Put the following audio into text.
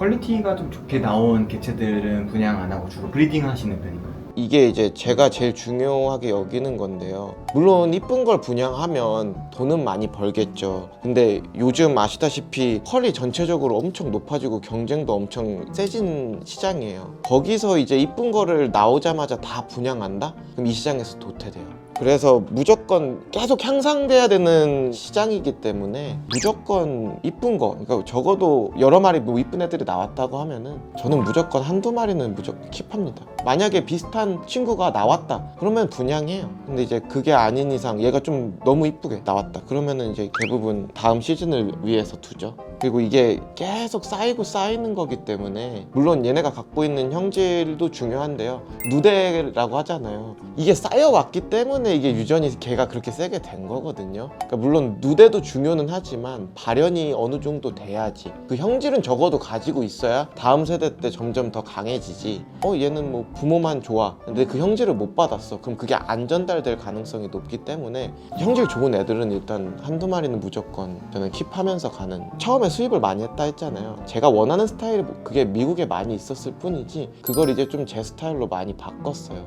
퀄리티가 좀 좋게 나온 개체들은 분양 안 하고 주로 브리딩 하시는 편인가요? 이게 이제 제가 제일 중요하게 여기는 건데요. 물론 이쁜 걸 분양하면 돈은 많이 벌겠죠. 근데 요즘 아시다시피 퀄이 전체적으로 엄청 높아지고 경쟁도 엄청 세진 시장이에요. 거기서 이제 이쁜 거를 나오자마자 다 분양한다? 그럼 이 시장에서 도태돼요. 그래서 무조건 계속 향상돼야 되는 시장이기 때문에 무조건 이쁜 거, 그러니까 적어도 여러 마리 뭐 이쁜 애들이 나왔다고 하면은 저는 무조건 한두 마리는 무조건 킵합니다. 만약에 비슷한 친구가 나왔다, 그러면 분양해요. 근데 이제 그게 아닌 이상 얘가 좀 너무 이쁘게 나왔다, 그러면은 이제 대부분 다음 시즌을 위해서 두죠. 그리고 이게 계속 쌓이고 쌓이는 거기 때문에 물론 얘네가 갖고 있는 형질도 중요한데요. 누대라고 하잖아요. 이게 쌓여왔기 때문에 이게 유전이 걔가 그렇게 세게 된 거거든요. 그러니까 물론 누대도 중요는 하지만 발현이 어느 정도 돼야지. 그 형질은 적어도 가지고 있어야 다음 세대 때 점점 더 강해지지. 어 얘는 뭐 부모만 좋아. 근데 그 형질을 못 받았어. 그럼 그게 안 전달될 가능성이 높기 때문에 형질 좋은 애들은 일단 한두 마리는 무조건 저는 킵하면서 가는. 처음에 수입을 많이 했다 했잖아요. 제가 원하는 스타일이 뭐 그게 미국에 많이 있었을 뿐이지 그걸 이제 좀 제 스타일로 많이 바꿨어요.